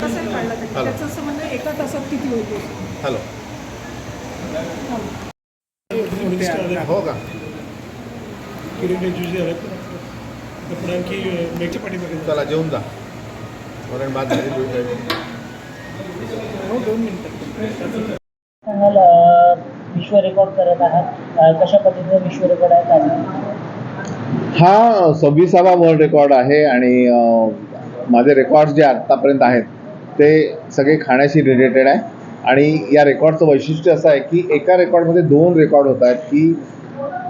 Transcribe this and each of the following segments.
कसं काढला त्याने हॅलो. त्याचं असं एका तासात किती हॅलो. हो का? किरण झालं आणखी पाठीमागे चला जेवून जा. वरण भात झाली हो दोन मिनिटं. विश्व रेकॉर्ड करत आहात. कशा पद्धतीने विश्व रेकॉर्ड आहे? काय? हा सव्वीसावा वर्ल्ड रेकॉर्ड आहे आणि माझे रेकॉर्ड्स जे आत्तापर्यंत आहेत ते सगळे खाण्याशी रिलेटेड आहे. आणि या रेकॉर्डचं वैशिष्ट्य असं आहे की एका रेकॉर्डमध्ये दोन रेकॉर्ड होत आहेत की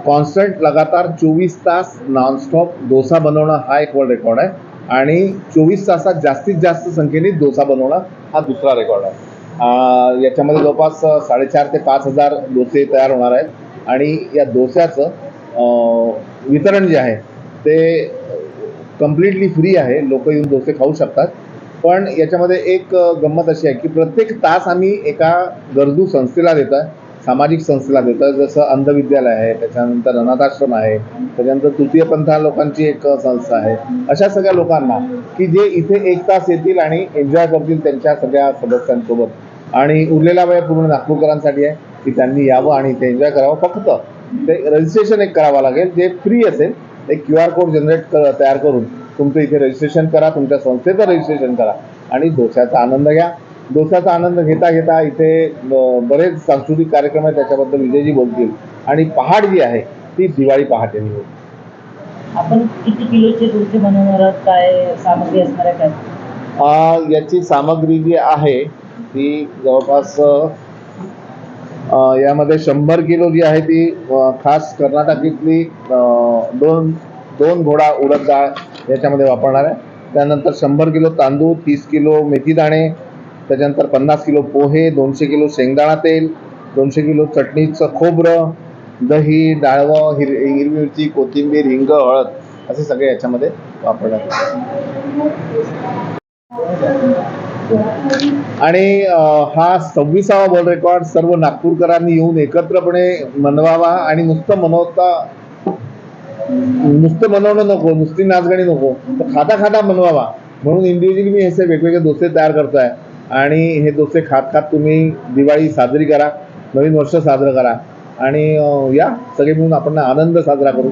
कॉन्स्टंट लगातार चोवीस तास नॉनस्टॉप डोसा बनवणं हा एक वर्ल्ड रेकॉर्ड आहे. आणि चोवीस तासात जास्तीत जास्त संख्येने डोसा बनवणं हा दुसरा रेकॉर्ड आहे. याच्यामध्ये जवळपास साडेचार ते पाच हजार डोसे तयार होणार आहेत. आणि या डोस्याचं वितरण जे आहे ते कम्प्लिटली फ्री आहे. लोक येऊन डोसे खाऊ शकतात. पण याच्यामध्ये एक गंमत अशी आहे की प्रत्येक तास आम्ही एका गरजू संस्थेला देतो आहे सामाजिक संस्थेला देतो आहे. जसं अंधविद्यालय आहे त्याच्यानंतर अनाथाश्रम आहे त्याच्यानंतर तृतीयपंथा लोकांची एक संस्था आहे. अशा सगळ्या लोकांना की जे इथे एक तास येतील आणि एन्जॉय करतील त्यांच्या सगळ्या सदस्यांसोबत. आणि उरलेला वेळ पूर्ण नागपूरकरांसाठी आहे की त्यांनी यावं आणि इथे एन्जॉय करावं फक्त. ते रजिस्ट्रेशन एक करावं लागेल. जे फ्री असेल एक क्यू आर कोड जनरेट कर तयार करून तुमचं इथे रजिस्ट्रेशन करा तुमच्या संस्थेचं रजिस्ट्रेशन करा आणि डोस्याचा आनंद घ्या. डोस्याचा आनंद घेता घेता इथे बरेच सांस्कृतिक कार्यक्रम आहेत त्याच्याबद्दल विजयजी बोलतील. आणि पहाट जी आहे ती दिवाळी पहाटेने होईल. आपण किती किलोचे डोसे बनवणार आहात? काय सामग्री असणार आहे काय याची सामग्री जी आहे ती जवळपास यामध्ये शंभर किलो जी आहे ती खास कर्नाटकातली दोन दोन घोडा उडद डाळ याच्यामध्ये वापरणार आहे. त्यानंतर शंभर किलो तांदूळ तीस किलो मेथीदाणे त्याच्यानंतर पन्नास किलो पोहे दोनशे किलो शेंगदाणा तेल दोनशे किलो चटणीचं खोबरं दही डाळवं हिर हिरवी मिरची कोथिंबीर हिंग हळद असे सगळे याच्यामध्ये वापरण्यात आणि हा सव्वीसावा वर्ल्ड रेकॉर्ड सर्व नागपूरकरांनी येऊन एकत्रपणे मनवावा आणि नुसतं मनवता नुसतं मनवणं नको नुसती नाचगाणी नको तर खाता खाता मनवावा. म्हणून इंडिव्हिज्युअली मी असे वेगवेगळे डोसे तयार करतोय. आणि हे डोसे खात खात तुम्ही दिवाळी साजरी करा नवीन वर्ष साजरं करा. आणि या सगळे मिळून आपण आनंद साजरा करू.